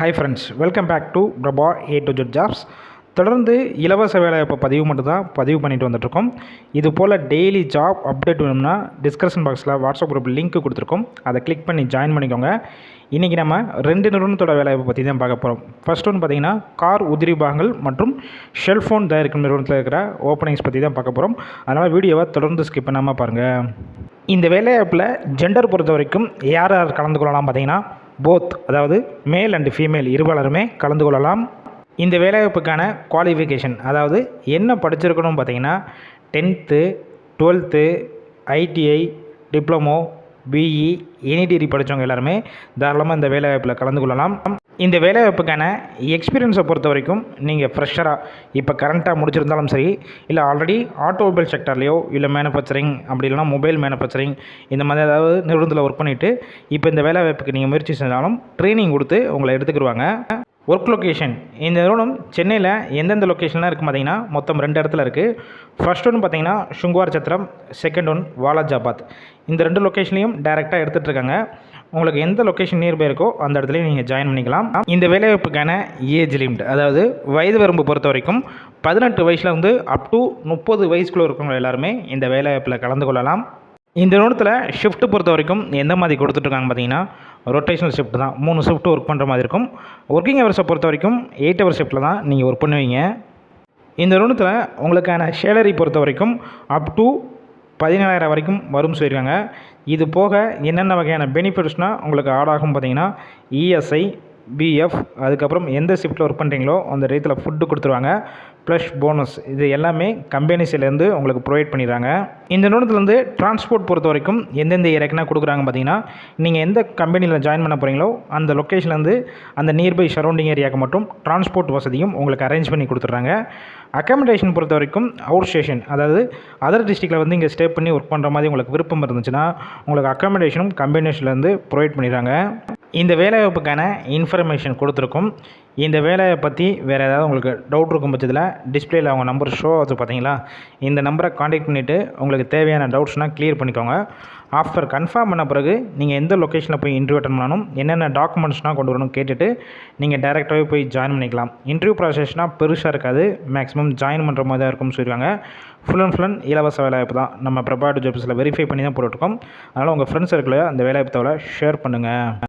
Hi friends welcome back to Prabha A to Z jobs தொடர்ந்து இலவச வேலைவாய்ப்பு பதிவு மட்டும் தான் பதிவு பண்ணிட்டு வந்துட்டுருக்கோம். இது போல் டெய்லி ஜாப் அப்டேட் வேணும்னா டிஸ்கிரிப்ஷன் பாக்ஸில் வாட்ஸ்அப் குரூப் லிங்க் கொடுத்துருக்கோம். அதை கிளிக் பண்ணி ஜாயின் பண்ணிக்கோங்க. இன்றைக்கி நம்ம ரெண்டு நிறுவனத்தோட வேலைவாய்ப்பு பற்றி தான் பார்க்க போகிறோம் ஃபர்ஸ்ட் ஒன்று பார்த்திங்கன்னா கார் உதிரி பாகங்கள் மற்றும் ஷெல்ஃபோன் தயாரிக்கும் நிறுவனத்தில் இருக்கிற ஓப்பனிங்ஸ் பற்றி தான் பார்க்க போகிறோம் அதனால் வீடியோவை தொடர்ந்து ஸ்கிப் பண்ணாமல் பாருங்கள் இந்த வேலைவாய்ப்பில் ஜெண்டர் பொறுத்த வரைக்கும் யார் யார் கலந்து கொள்ளலாம் பார்த்தீங்கன்னா போத் அதாவது மேல் அண்ட் ஃபீமேல் இருபாலருமே கலந்து கொள்ளலாம். இந்த வேலைவாய்ப்புக்கான குவாலிஃபிகேஷன் அதாவது என்ன படிச்சிருக்கணும் பார்த்தீங்கன்னா tenth twelfth ITI diploma BE any degree படித்தவங்க எல்லாருமே தாராளமாக இந்த வேலைவாய்ப்பில் கலந்து கொள்ளலாம். இந்த வேலைவாய்ப்புக்கான எக்ஸ்பீரியன்ஸை பொறுத்த வரைக்கும் நீங்கள் ஃப்ரெஷராக இப்போ கரண்ட்டாக முடிச்சிருந்தாலும் சரி இல்லை ஆல்ரெடி ஆட்டோமொபைல் செக்டர்லேயோ இல்லை மேனுஃபேக்சரிங் அப்படி இல்லைனா மொபைல் மேனுஃபேக்சரிங் இந்த மாதிரி ஏதாவது நிறுவனத்தில் ஒர்க் பண்ணிவிட்டு இப்போ இந்த வேலைவாய்ப்புக்கு நீங்கள் முயற்சி செஞ்சாலும் ட்ரைனிங் கொடுத்து உங்களை எடுத்துக்கிடுவாங்க ஒர்க் லொக்கேஷன் இந்த நிறுவனம் சென்னையில் எந்தெந்த லொக்கேஷன்லாம் இருக்குது பார்த்தீங்கன்னா மொத்தம் ரெண்டு இடத்துல இருக்குது ஃபர்ஸ்ட் ஒன்று பார்த்தீங்கன்னா சுங்குவார் சத்திரம் செகண்ட் ஒன் வாலாஜாபாத் இந்த ரெண்டு லொக்கேஷன்லையும் டேரெக்டாக எடுத்துகிட்டு இருக்காங்க. உங்களுக்கு எந்த லொக்கேஷன் நியர்பை இருக்கோ அந்த இடத்துல நீங்கள் ஜாயின் பண்ணிக்கலாம். இந்த வேலைவாய்ப்புக்கான ஏஜ் லிமிட் அதாவது வயது வரம்பு பொறுத்த வரைக்கும் பதினெட்டு வயசில் வந்து அப் டு முப்பது வயசுக்குள்ளே இருக்கிறவங்க எல்லாருமே இந்த வேலைவாய்ப்பில் கலந்து கொள்ளலாம். இந்த நிறுவனத்தில் ஷிஃப்ட் பொறுத்த வரைக்கும் எந்த மாதிரி கொடுத்துட்ருக்காங்க பார்த்தீங்கன்னா ரொட்டேஷனல் ஷிஃப்ட் தான். மூணு ஷிஃப்ட் ஒர்க் பண்ணுற மாதிரி இருக்கும். ஒர்க்கிங் ஹவர்ஸை பொறுத்த வரைக்கும் எயிட் ஹவர் ஷிஃப்ட்டில் தான் நீங்கள் ஒர்க் பண்ணுவீங்க. இந்த நிறுவனத்தில் உங்களுக்கான சேலரி பொறுத்த வரைக்கும் அப் டு பதினேழாயிரம் வரைக்கும் வரும் சொல்லியிருக்காங்க. இது போக என்னென்ன வகையான பெனிஃபிட்ஸ்னால் உங்களுக்கு ஆட் ஆகும் பார்த்தீங்கன்னா இஎஸ்ஐ பிஎஃப் அதுக்கப்புறம் எந்த ஷிஃப்ட்டில் ஒர்க் பண்ணுறீங்களோ அந்த ரேத்தில் ஃபுட்டு கொடுத்துருவாங்க. ப்ளஸ் போனஸ் இது எல்லாமே கம்பெனிஸ்லேருந்து உங்களுக்கு ப்ரொவைட் பண்ணிடுறாங்க. இந்த நிறுவனத்துலேருந்து டிரான்ஸ்போர்ட் பொறுத்த வரைக்கும் எந்தெந்த ஏரியாக்குனா கொடுக்குறாங்க பார்த்தீங்கன்னா நீங்கள் எந்த கம்பெனியில் ஜாயின் பண்ண போகிறீங்களோ அந்த லொக்கேஷன்லேருந்து அந்த நியர்பை சரௌண்டிங் ஏரியாவுக்கு மட்டும் டிரான்ஸ்போர்ட் வசதியும் உங்களுக்கு அரேஞ்ச் பண்ணி கொடுத்துட்றாங்க. அக்காமடேஷன் பொறுத்த வரைக்கும் அவுட் ஸ்டேஷன் அதாவது அதர் டிஸ்ட்ரிக்டில் வந்து இங்கே ஸ்டே பண்ணி ஒர்க் பண்ணுற மாதிரி உங்களுக்கு விருப்பம் இருந்துச்சுன்னா உங்களுக்கு அக்காமடேஷனும் கம்பெனிஸ்லேருந்து ப்ரொவைட் பண்ணிடுறாங்க. இந்த வேலைவாய்ப்புக்கான இன்ஃபர்மேஷன் கொடுத்துருக்கோம். இந்த வேலையை பற்றி வேறு ஏதாவது உங்களுக்கு டவுட் இருக்கும் பட்சத்தில் டிஸ்பிளேயில் அவங்க நம்பர் ஷோ ஆகுது பார்த்தீங்களா இந்த நம்பரை காண்டாக்ட் பண்ணிவிட்டு உங்களுக்கு தேவையான டவுட்ஸ்னால் க்ளியர் பண்ணிக்கோங்க. ஆஃப்டர் கன்ஃபார்ம் பண்ண பிறகு நீங்கள் எந்த லொக்கேஷனில் போய் இன்டர்வியூ அட்டன் பண்ணணும் என்னென்ன டாக்குமெண்ட்ஸ்னால் கொண்டு வரணும் கேட்டுட்டு நீங்கள் டேரெக்டாகவே போய் ஜாயின் பண்ணிக்கலாம். இன்டர்வியூ ப்ராசஸ்னால் பெருசாக இருக்காது. மேக்ஸிமம் ஜாயின் பண்ணுற மாதிரி தான் இருக்கும்னு சொல்லியிருக்காங்க ஃபுல் அண்ட் ஃபுல் அண்ட் இலவச வேலைவாய்ப்பு தான். நம்ம ப்ரிப்பேர்டு ஜாப்ஸில் வெரிஃபை பண்ணி தான் போட்டுருக்கோம் அதனால் உங்கள் ஃப்ரெண்ட்ஸ் சர்க்கிளில் அந்த வேலைவாய்ப்பு தவிர ஷேர் பண்ணுங்கள்